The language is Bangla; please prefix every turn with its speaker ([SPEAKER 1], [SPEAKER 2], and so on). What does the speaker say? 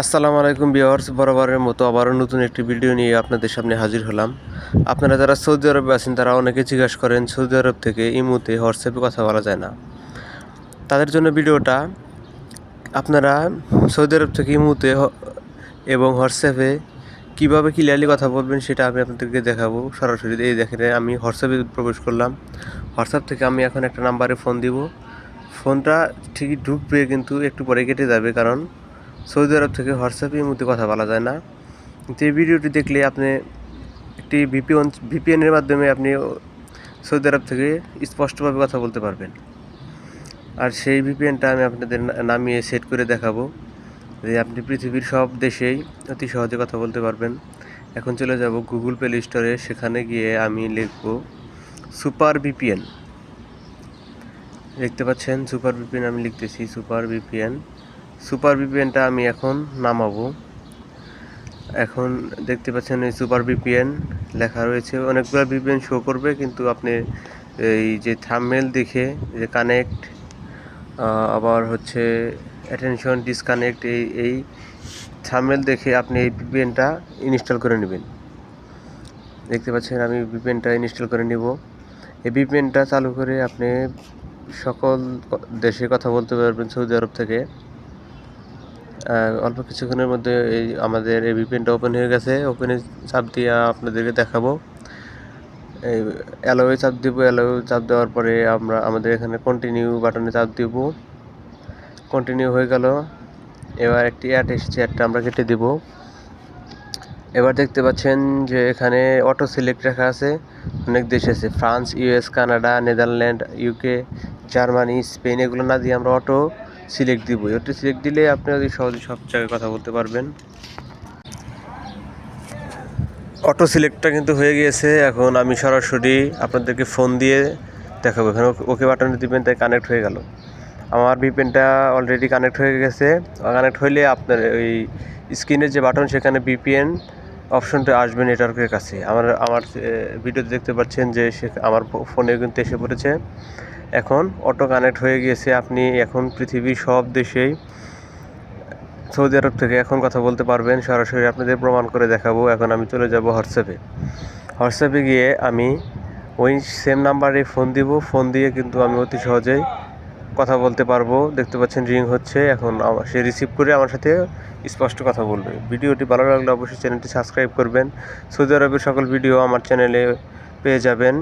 [SPEAKER 1] আসসালামু আলাইকুম বিয়ার্স বরাবরের মতো আবারও নতুন একটি ভিডিও নিয়ে আপনাদের সামনে হাজির হলাম। আপনারা যারা সৌদি আরবে আছেন, তারা অনেকে জিজ্ঞাসা করেন, সৌদি আরব থেকে ইমুতে হোয়াটসঅ্যাপে কথা বলা যায় না। তাদের জন্য ভিডিওটা, আপনারা সৌদি আরব থেকে ইমুতে এবং হোয়াটসঅ্যাপে কীভাবে ক্লিয়ারলি কথা বলবেন সেটা আমি আপনাদেরকে দেখাবো। সরাসরি এই দেখেন, আমি হোয়াটসঅ্যাপে প্রবেশ করলাম। হোয়াটসঅ্যাপ থেকে আমি এখন একটা নাম্বারে ফোন দিব। ফোনটা ঠিকই ঢুকবে কিন্তু একটু পরে কেটে যাবে, কারণ সৌদি আরব থেকে হোয়াটসঅ্যাপে মুহূর্তে কথা বলা যায় না। কিন্তু এই ভিডিওটি দেখলে আপনি একটি ভিপিএন ভিপিএনের মাধ্যমে আপনি সৌদি আরব থেকে স্পষ্টভাবে কথা বলতে পারবেন। আর সেই ভিপিএনটা আমি আপনাদের নামিয়ে সেট করে দেখাবো যে আপনি পৃথিবীর সব দেশেই অতি সহজে কথা বলতে পারবেন। এখন চলে যাব গুগল প্লে স্টোরে, সেখানে গিয়ে আমি লিখব সুপার ভিপিএন। দেখতে পাচ্ছেন, সুপার ভিপিএন আমি লিখতেছি, সুপার ভিপিএন। সুপার ভিপিএনটা আমি এখন নামাবো। এখন দেখতে পাচ্ছেন এই সুপার ভিপিএন লেখা রয়েছে। অনেকগুলো ভিপিএন শো করবে, কিন্তু আপনি এই যে থামমেল দেখে যে কানেক্ট আবার হচ্ছে অ্যাটেনশন ডিসকানেক্ট এই এই থামমেল দেখে আপনি এই ভিপিএনটা ইনস্টল করে নেবেন। দেখতে পাচ্ছেন আমি ভিপিএনটা ইনস্টল করে নিব। এই ভিপিএনটা চালু করে আপনি সকল দেশে কথা বলতে পারবেন সৌদি আরব থেকে। অল্প কিছুক্ষণের মধ্যে এই আমাদের এই ভিপিএনটা ওপেন হয়ে গেছে। ওপেনে চাপ দিয়ে আপনাদেরকে দেখাবো। এই অ্যালোয়ে চাপ দিব অ্যালোয়ে চাপ দেওয়ার পরে আমরা, আমাদের এখানে কন্টিনিউ বাটনে চাপ দিব। কন্টিনিউ হয়ে গেল। এবার একটি অ্যাড এসেছে অ্যাডটা আমরা কেটে দিব। এবার দেখতে পাচ্ছেন যে এখানে অটো সিলেক্ট রাখা আছে। অনেক দেশ আছে, France US Canada Netherland UK Germany Spain এগুলো না দিয়ে আমরা অটো সিলেক্ট দিব। অটো সিলেক্ট দিলে আপনি সহজে সব জায়গায় কথা বলতে পারবেন। অটো সিলেক্টটা কিন্তু হয়ে গিয়েছে। এখন আমি সরাসরি আপনাদেরকে ফোন দিয়ে দেখাবো। এখানে ওকে বাটনে দিবেন, তাই কানেক্ট হয়ে গেল। আমার ভিপিএনটা অলরেডি কানেক্ট হয়ে গেছে। কানেক্ট হইলে আপনার ওই স্ক্রিনের যে বাটন সেখানে ভিপিএন অপশনটা আসবে নেটওয়ার্কের কাছে। আমার আমার ভিডিওতে দেখতে পাচ্ছেন যে সে, আমার ফোনে কিন্তু এসে পড়েছে। এখন অটো কানেক্ট হয়ে গিয়েছে। আপনি এখন পৃথিবীর সব দেশেই সৌদি আরব থেকে এখন কথা বলতে পারবেন। সরাসরি আপনাদের প্রমাণ করে দেখাবো। এখন আমি চলে যাব হোয়াটসঅ্যাপে হোয়াটসঅ্যাপে গিয়ে আমি ওই সেম নাম্বারে ফোন দিব। ফোন দিয়ে কিন্তু আমি অতি সহজেই কথা বলতে পারব। দেখতে পাচ্ছেন রিং হচ্ছে। এখন সে রিসিভ করে আমার সাথে স্পষ্ট কথা বলবে। ভিডিওটি ভালো লাগলে অবশ্যই চ্যানেলটি সাবস্ক্রাইব করবেন। সৌদি আরবের সকল ভিডিও আমার চ্যানেলে পেয়ে যাবেন।